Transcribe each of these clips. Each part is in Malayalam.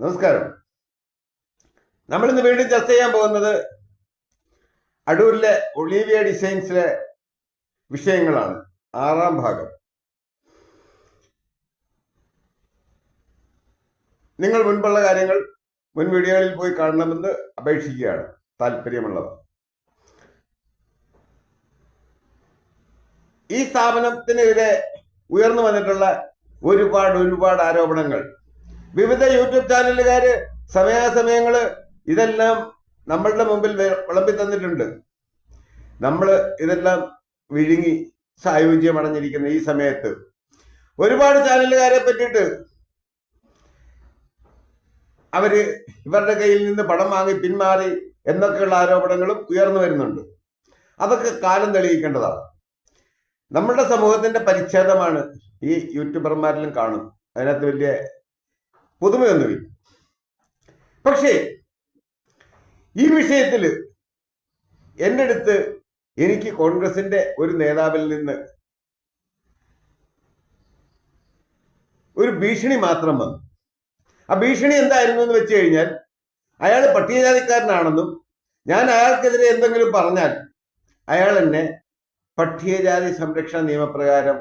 നമസ്കാരം. നമ്മൾ ഇന്ന് വീണ്ടും ചർച്ച ചെയ്യാൻ പോകുന്നത് അടൂരിലെ ഒളീവിയ ഡിസൈൻസിലെ വിഷയങ്ങളാണ്. ആറാം ഭാഗം. നിങ്ങൾ മുൻപുള്ള കാര്യങ്ങൾ മുൻ വീഡിയോകളിൽ പോയി കാണണമെന്ന് അപേക്ഷിക്കുകയാണ്. താല്പര്യമുള്ളവർ. ഈ സ്ഥാപനത്തിനെതിരെ ഉയർന്നു വന്നിട്ടുള്ള ഒരുപാട് ഒരുപാട് ആരോപണങ്ങൾ വിവിധ യൂട്യൂബ് ചാനലുകാര് സമയാസമയങ്ങൾ ഇതെല്ലാം നമ്മളുടെ മുമ്പിൽ വിളമ്പി തന്നിട്ടുണ്ട്. നമ്മൾ ഇതെല്ലാം വിഴുങ്ങി സായുജ്യം അടഞ്ഞിരിക്കുന്ന ഈ സമയത്ത്. ഒരുപാട് ചാനലുകാരെ പറ്റിയിട്ട് അവർ ഇവരുടെ കയ്യിൽ നിന്ന് പണം വാങ്ങി പിന്മാറി എന്നൊക്കെയുള്ള ആരോപണങ്ങളും ഉയർന്നു വരുന്നുണ്ട്. അതൊക്കെ കാലം തെളിയിക്കേണ്ടതാണ്. നമ്മളുടെ സമൂഹത്തിന്റെ പരിച്ഛേദമാണ് ഈ യൂട്യൂബർമാരിലും കാണും. അതിനകത്ത് വലിയ പുതുമയൊന്നുമില്ല പക്ഷേ ഈ വിഷയത്തിൽ എന്റെ അടുത്ത് എനിക്ക് കോൺഗ്രസിന്റെ ഒരു നേതാവിൽ നിന്ന് ഒരു ഭീഷണി മാത്രം വന്നു. ആ ഭീഷണി എന്തായിരുന്നു എന്ന് വെച്ച് കഴിഞ്ഞാൽ അയാൾ പട്ടികജാതിക്കാരനാണെന്നും ഞാൻ അയാൾക്കെതിരെ എന്തെങ്കിലും പറഞ്ഞാൽ അയാൾ എന്നെ പട്ടികജാതി സംരക്ഷണ നിയമപ്രകാരം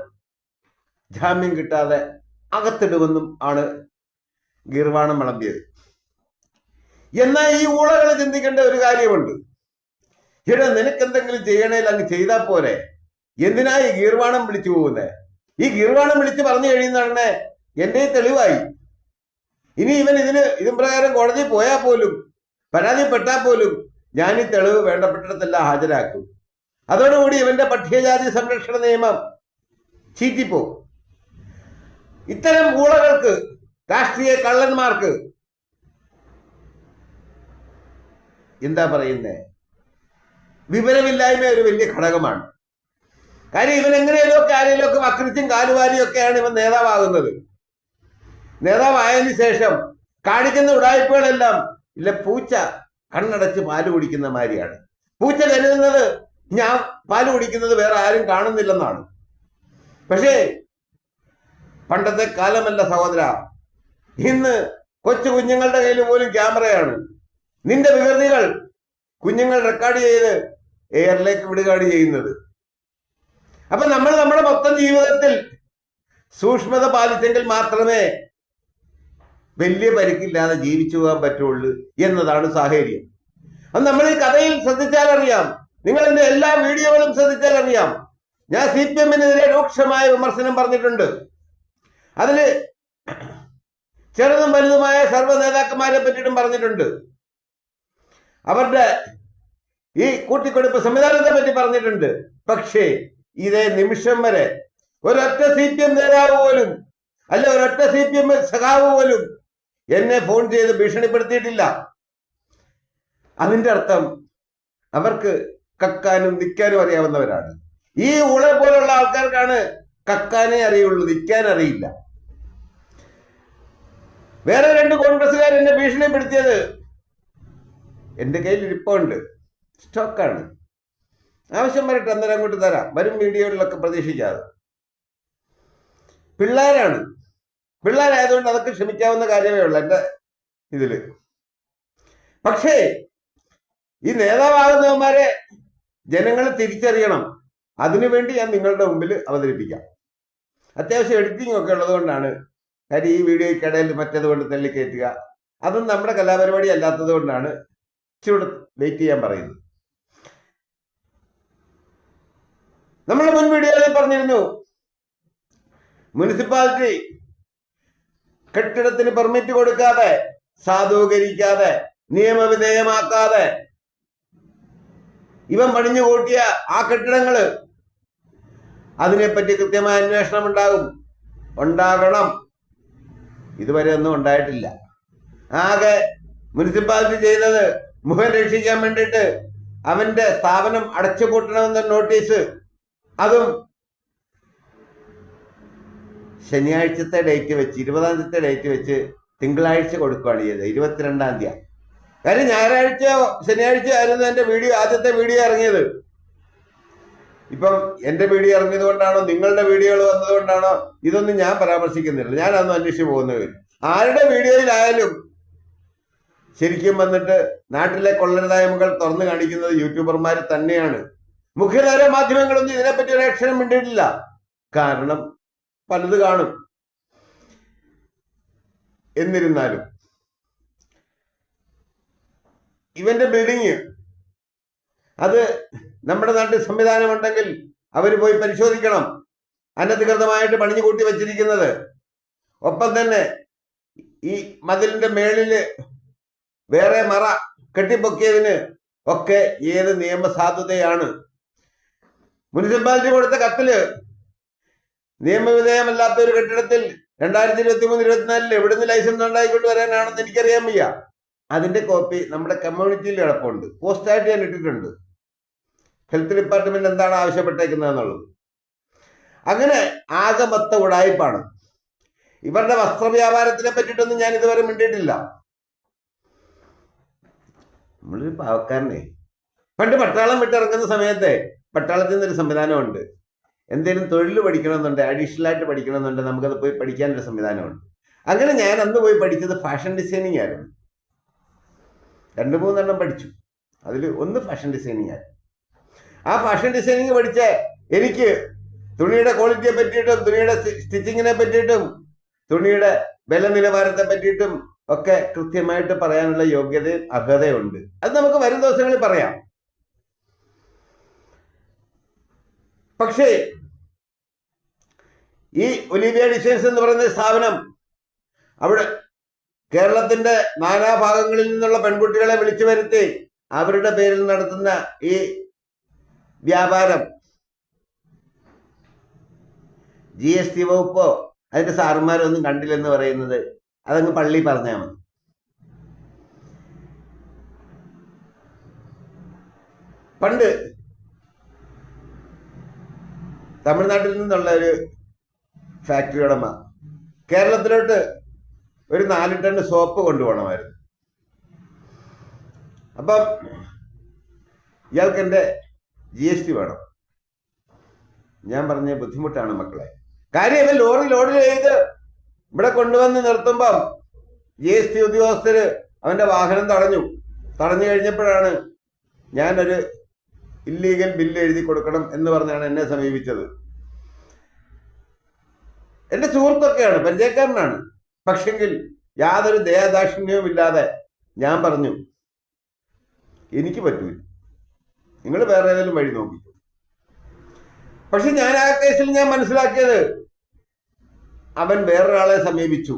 ജാമ്യം കിട്ടാതെ അകത്തിടുമെന്നും ആണ് ഗീർവാണം വിളമ്പിയത് എന്നാൽ ഈ ഊളകൾ ചിന്തിക്കേണ്ട ഒരു കാര്യമുണ്ട്. ഇവിടെ നിനക്ക് എന്തെങ്കിലും ചെയ്യണേൽ അങ്ങ് ചെയ്താൽ പോരെ. എന്തിനാ ഈ ഗീർവാണം വിളിച്ചു പോകുന്നത് ഈ ഗീർവാണം വിളിച്ച് പറഞ്ഞു കഴിയുന്നതാണ് എന്റെ തെളിവായി. ഇനി ഇവൻ ഇതിന് ഇതും പ്രകാരം കോടതിയിൽ പോയാൽ പോലും പരാതിപ്പെട്ടാൽ പോലും ഞാൻ ഈ തെളിവ് വേണ്ടപ്പെട്ടിടത്തെല്ലാം ഹാജരാക്കും. അതോടുകൂടി ഇവന്റെ പട്ടികജാതി സംരക്ഷണ നിയമം ചീറ്റിപ്പോകും. ഇത്തരം ഊളകൾക്ക് രാഷ്ട്രീയ കള്ളന്മാർക്ക്. എന്താ പറയുന്നേ? വിവരമില്ലായ്മ ഒരു വലിയ ഘടകമാണ്. കാര്യം ഇവൻ എങ്ങനെയൊക്കെ ആരെയൊക്കെ വക്രിച്ചും കാലുവാരിയും ഒക്കെയാണ് ഇവൻ നേതാവാകുന്നത്. നേതാവായതിനു ശേഷം കാണിക്കുന്ന ഉടായ്പകളെല്ലാം ഇല്ല പൂച്ച കണ്ണടച്ച് പാൽ കുടിക്കുന്ന മാതിരിയാണ്. പൂച്ച കരുതുന്നത് ഞാൻ പാൽ കുടിക്കുന്നത് വേറെ ആരും കാണുന്നില്ലെന്നാണ്. പക്ഷേ പണ്ടത്തെ കാലമല്ല സഹോദര ഇന്ന് കൊച്ചു കുഞ്ഞുങ്ങളുടെ കയ്യിൽ പോലും ക്യാമറയാണ്. നിന്റെ വികൃതികൾ കുഞ്ഞുങ്ങൾ റെക്കോർഡ് ചെയ്ത് എയറിലേക്ക് വിടുകയാണ് ചെയ്യുന്നത്. അപ്പൊ നമ്മൾ നമ്മുടെ മൊത്തം ജീവിതത്തിൽ സൂക്ഷ്മത പാലിച്ചെങ്കിൽ മാത്രമേ വലിയ പരിക്കില്ലാതെ ജീവിച്ചു പോകാൻ പറ്റുള്ളൂ എന്നതാണ് സാഹചര്യം. അത് നമ്മൾ ഈ കഥയിൽ ശ്രദ്ധിച്ചാൽ അറിയാം. നിങ്ങൾ എന്റെ എല്ലാ വീഡിയോകളും ശ്രദ്ധിച്ചാൽ അറിയാം. ഞാൻ സി പി എമ്മിനെതിരെ രൂക്ഷമായ വിമർശനം പറഞ്ഞിട്ടുണ്ട്. അതിൽ ചെറുതും വലുതുമായ സർവ നേതാക്കന്മാരെ പറ്റിയിട്ടും പറഞ്ഞിട്ടുണ്ട്. അവരുടെ ഈ കൂട്ടിക്കൊടുപ്പ് സംവിധാനത്തെ പറ്റി പറഞ്ഞിട്ടുണ്ട്. പക്ഷേ ഇതേ നിമിഷം വരെ ഒരൊറ്റ സി പി എം നേതാവ് പോലും അല്ല ഒരൊറ്റ സി പി എം സഖാവ് പോലും എന്നെ ഫോൺ ചെയ്ത് ഭീഷണിപ്പെടുത്തിയിട്ടില്ല. അതിന്റെ അർത്ഥം അവർക്ക് കക്കാനും നിൽക്കാനും അറിയാവുന്നവരാണ്. ഈ ഊളെ പോലുള്ള ആൾക്കാർക്കാണ് കക്കാനേ അറിയുള്ളൂ നിൽക്കാൻ അറിയില്ല. വേറെ രണ്ട് കോൺഗ്രസ്സുകാർ എന്നെ ഭീഷണിപ്പെടുത്തിയത്. എന്റെ കയ്യിൽ ഇരിപ്പുണ്ട്. സ്റ്റോക്കാണ്. ആവശ്യം വരട്ടെ അന്നേരം അങ്ങോട്ട് തരാം. വരും വീഡിയോകളിലൊക്കെ പ്രതീക്ഷിക്കാതെ. പിള്ളേരാണ്. പിള്ളേരായതുകൊണ്ട് അതൊക്കെ ക്ഷമിക്കാവുന്ന കാര്യമേ ഉള്ളൂ എന്റെ ഇതിൽ. പക്ഷേ ഈ നേതാവാകുന്നവന്മാരെ ജനങ്ങൾ തിരിച്ചറിയണം. അതിനുവേണ്ടി ഞാൻ നിങ്ങളുടെ മുമ്പിൽ അവതരിപ്പിക്കാം. അത്യാവശ്യം എഡിറ്റിംഗ് ഒക്കെ ഉള്ളതുകൊണ്ടാണ് കാര്യം ഈ വീഡിയോയ്ക്കിടയിൽ മറ്റേത് കൊണ്ട് തള്ളിക്കയറ്റുക. അതും നമ്മുടെ കലാപരിപാടി അല്ലാത്തത് കൊണ്ടാണ് ഇച്ചിരി വെയിറ്റ് ചെയ്യാൻ പറയുന്നത്. നമ്മൾ മുൻ വീഡിയോയിൽ പറഞ്ഞിരുന്നു മുനിസിപ്പാലിറ്റി കെട്ടിടത്തിന് പെർമിറ്റ് കൊടുക്കാതെ സാധൂകരിക്കാതെ നിയമവിധേയമാക്കാതെ ഇവൻ പണിഞ്ഞു കൂട്ടിയ ആ കെട്ടിടങ്ങൾ അതിനെപ്പറ്റി കൃത്യമായ അന്വേഷണം ഉണ്ടാകും. ഉണ്ടാകണം. ഇതുവരെ ഒന്നും ഉണ്ടായിട്ടില്ല. ആകെ മുനിസിപ്പാലിറ്റി ചെയ്തത് മുഖം രക്ഷിക്കാൻ വേണ്ടിയിട്ട് അവന്റെ സ്ഥാപനം അടച്ചുപൂട്ടണമെന്ന നോട്ടീസ്. അതും ശനിയാഴ്ചത്തെ ഡേറ്റ് വെച്ച് ഇരുപതാം തീയതി ഡേറ്റ് വെച്ച് തിങ്കളാഴ്ച കൊടുക്കുകയാണ് ചെയ്തത് ഇരുപത്തിരണ്ടാം തീയതി. കാര്യം ഞായറാഴ്ച ശനിയാഴ്ച ആയിരുന്നു എന്റെ വീഡിയോ ആദ്യത്തെ വീഡിയോ ഇറങ്ങിയത്. ഇപ്പം എന്റെ വീഡിയോ ഇറങ്ങിയത് കൊണ്ടാണോ നിങ്ങളുടെ വീഡിയോകൾ വന്നതുകൊണ്ടാണോ ഇതൊന്നും ഞാൻ പരാമർശിക്കുന്നില്ല. ഞാൻ അന്ന് അന്വേഷിച്ചു പോകുന്നവർ ആരുടെ വീഡിയോയിലായാലും ശരിക്കും വന്നിട്ട് നാട്ടിലെ കൊള്ളരുതായ്മകൾ തുറന്നു കാണിക്കുന്നത് യൂട്യൂബർമാർ തന്നെയാണ്. മുഖ്യധാര മാധ്യമങ്ങളൊന്നും ഇതിനെപ്പറ്റി ഒരു അക്ഷരം മിണ്ടിയിട്ടില്ല. കാരണം പലത് കാണും. എന്നിരുന്നാലും ഇവന്റെ ബിൽഡിങ് അത് നമ്മുടെ നാട്ടിൽ സംവിധാനമുണ്ടെങ്കിൽ അവർ പോയി പരിശോധിക്കണം. അനധികൃതമായിട്ട് പണിഞ്ഞു കൂട്ടി വച്ചിരിക്കുന്നത്. ഒപ്പം തന്നെ ഈ മതിലിന്റെ മേളിൽ വേറെ മറ കെട്ടിപ്പൊക്കിയതിന് ഒക്കെ ഏത് നിയമസാധുതയാണ്? മുനിസിപ്പാലിറ്റി കൊടുത്ത കത്തിൽ നിയമവിധേയമല്ലാത്ത ഒരു കെട്ടിടത്തിൽ രണ്ടായിരത്തി ഇരുപത്തി മൂന്ന് ഇരുപത്തിനാലിൽ എവിടുന്ന് ലൈസൻസ് ഉണ്ടായിക്കൊണ്ട് വരാനാണെന്ന് എനിക്കറിയാൻ വയ്യ. അതിന്റെ കോപ്പി നമ്മുടെ കമ്മ്യൂണിറ്റിയിൽ കിടപ്പുണ്ട്. പോസ്റ്റായിട്ട് ഞാൻ ഇട്ടിട്ടുണ്ട്. ഹെൽത്ത് ഡിപ്പാർട്ട്മെന്റ് എന്താണ് ആവശ്യപ്പെട്ടേക്കുന്നത് എന്നുള്ളത്? അങ്ങനെ ആകെ മൊത്ത ഉടായ്പാണ് ഇവരുടെ വസ്ത്രവ്യാപാരത്തിനെ പറ്റിയിട്ടൊന്നും ഞാൻ ഇതുവരെ മിണ്ടിയിട്ടില്ല. നമ്മളൊരു പാവക്കാരനെ. പണ്ട് പട്ടാളം വിട്ടിറങ്ങുന്ന സമയത്തെ പട്ടാളത്തിൽ നിന്നൊരു സംവിധാനമുണ്ട്. എന്തെങ്കിലും തൊഴിൽ പഠിക്കണമെന്നുണ്ട് അഡീഷണൽ ആയിട്ട് പഠിക്കണമെന്നുണ്ട് നമുക്കത് പോയി പഠിക്കാൻ പഠിക്കാനൊരു സംവിധാനമുണ്ട്. അങ്ങനെ ഞാൻ അന്ന് പോയി പഠിച്ചത് ഫാഷൻ ഡിസൈനിങ് ആയിരുന്നു. രണ്ട് മൂന്നെണ്ണം പഠിച്ചു. അതിൽ ഒന്ന് ഫാഷൻ ഡിസൈനിങ് ആയിരുന്നു. ആ ഫാഷൻ ഡിസൈനിങ് പഠിച്ച. എനിക്ക് തുണിയുടെ ക്വാളിറ്റിയെ പറ്റിയിട്ടും തുണിയുടെ സ്റ്റിച്ചിങ്ങിനെ പറ്റിയിട്ടും തുണിയുടെ വില നിലവാരത്തെ പറ്റിയിട്ടും ഒക്കെ കൃത്യമായിട്ട് പറയാനുള്ള യോഗ്യതയും അർഹതയുണ്ട്. അത് നമുക്ക് വരും ദിവസങ്ങളിൽ പറയാം. പക്ഷേ ഈ ഒലിവിയ ഡിസൈൻസ് എന്ന് പറയുന്ന സ്ഥാപനം അവിടെ കേരളത്തിന്റെ നാനാഭാഗങ്ങളിൽ നിന്നുള്ള പെൺകുട്ടികളെ വിളിച്ചു വരുത്തി അവരുടെ പേരിൽ നടത്തുന്ന ഈ വ്യാപാരം. ജി എസ് ടി വകുപ്പോ അതിന്റെ സാറന്മാരൊന്നും കണ്ടില്ലെന്ന് പറയുന്നത് അതങ്ങ് പള്ളി പറഞ്ഞാൽ മതി. പണ്ട് തമിഴ്നാട്ടിൽ നിന്നുള്ള ഒരു ഫാക്ടറി ഉടമ കേരളത്തിലോട്ട് ഒരു നാല് ടൺ സോപ്പ് കൊണ്ടുപോകണമായിരുന്നു. അപ്പം ഇയാൾക്ക് എന്റെ ജി എസ് ടി വേണം. ഞാൻ പറഞ്ഞ ബുദ്ധിമുട്ടാണ് മക്കളെ. കാര്യം ലോറി ലോഡ് ചെയ്ത് ഇവിടെ കൊണ്ടുവന്ന് നിർത്തുമ്പം ജി എസ് ടി ഉദ്യോഗസ്ഥര് അവന്റെ വാഹനം തടഞ്ഞു. തടഞ്ഞു കഴിഞ്ഞപ്പോഴാണ് ഞാനൊരു ഇല്ലീഗൽ ബില്ല് എഴുതി കൊടുക്കണം എന്ന് പറഞ്ഞാണ് എന്നെ സമീപിച്ചത്. എന്റെ സുഹൃത്തൊക്കെയാണ് പരിചയക്കാരനാണ്. പക്ഷെങ്കിൽ യാതൊരു ദയാദാക്ഷിണ്യവും ഇല്ലാതെ ഞാൻ പറഞ്ഞു എനിക്ക് പറ്റൂല. നിങ്ങൾ വേറെ ഏതെങ്കിലും വഴി നോക്കി പക്ഷെ ഞാൻ ആ കേസിൽ ഞാൻ മനസ്സിലാക്കിയത് അവൻ വേറൊരാളെ സമീപിച്ചു.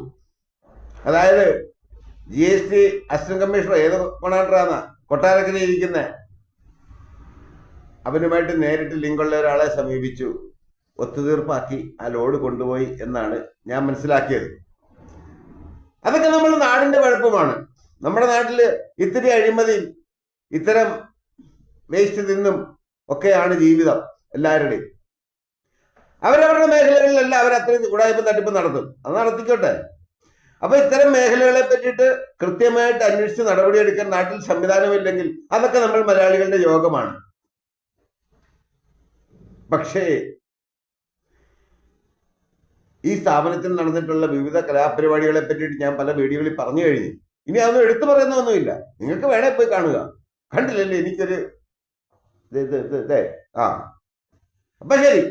അതായത് G S T assistant commissioner ഏത് കൊണാട്ടറാന്ന? കൊട്ടാരക്കരയിൽ ഇരിക്കുന്ന. അവനുമായിട്ട് നേരിട്ട് ലിങ്കുള്ള ഒരാളെ സമീപിച്ചു. ഒത്തുതീർപ്പാക്കി ആ ലോഡ് കൊണ്ടുപോയി എന്നാണ് ഞാൻ മനസ്സിലാക്കിയത്. അതൊക്കെ നമ്മൾ നാടിന്റെ കുഴപ്പമാണ് നമ്മുടെ നാട്ടിൽ ഇത്തിരി അഴിമതിയും ഇത്തരം വേസ്റ്റ് നിന്നും ഒക്കെയാണ് ജീവിതം എല്ലാവരുടെയും. അവരവരുടെ മേഖലകളിലല്ല അവർ അത്രയും കൂടായ്പ തട്ടിപ്പ് നടത്തും. അത് നടത്തിക്കോട്ടെ. അപ്പൊ ഇത്തരം മേഖലകളെ പറ്റിയിട്ട് കൃത്യമായിട്ട് അന്വേഷിച്ച് നടപടിയെടുക്കാൻ നാട്ടിൽ സംവിധാനമില്ലെങ്കിൽ അതൊക്കെ നമ്മൾ മലയാളികളുടെ യോഗമാണ്. പക്ഷേ ഈ സ്ഥാപനത്തിൽ നടന്നിട്ടുള്ള വിവിധ കലാപരിപാടികളെ പറ്റിയിട്ട് ഞാൻ പല വീഡിയോകളിൽ പറഞ്ഞു കഴിഞ്ഞു. ഇനി അതൊന്നും എടുത്തു പറയുന്ന ഒന്നുമില്ല. നിങ്ങൾക്ക് വേണേ പോയി കാണുക. കണ്ടില്ലല്ലേ എനിക്കൊരു ഇത് ഇത് ഇതേ ആ. അപ്പം ശരി.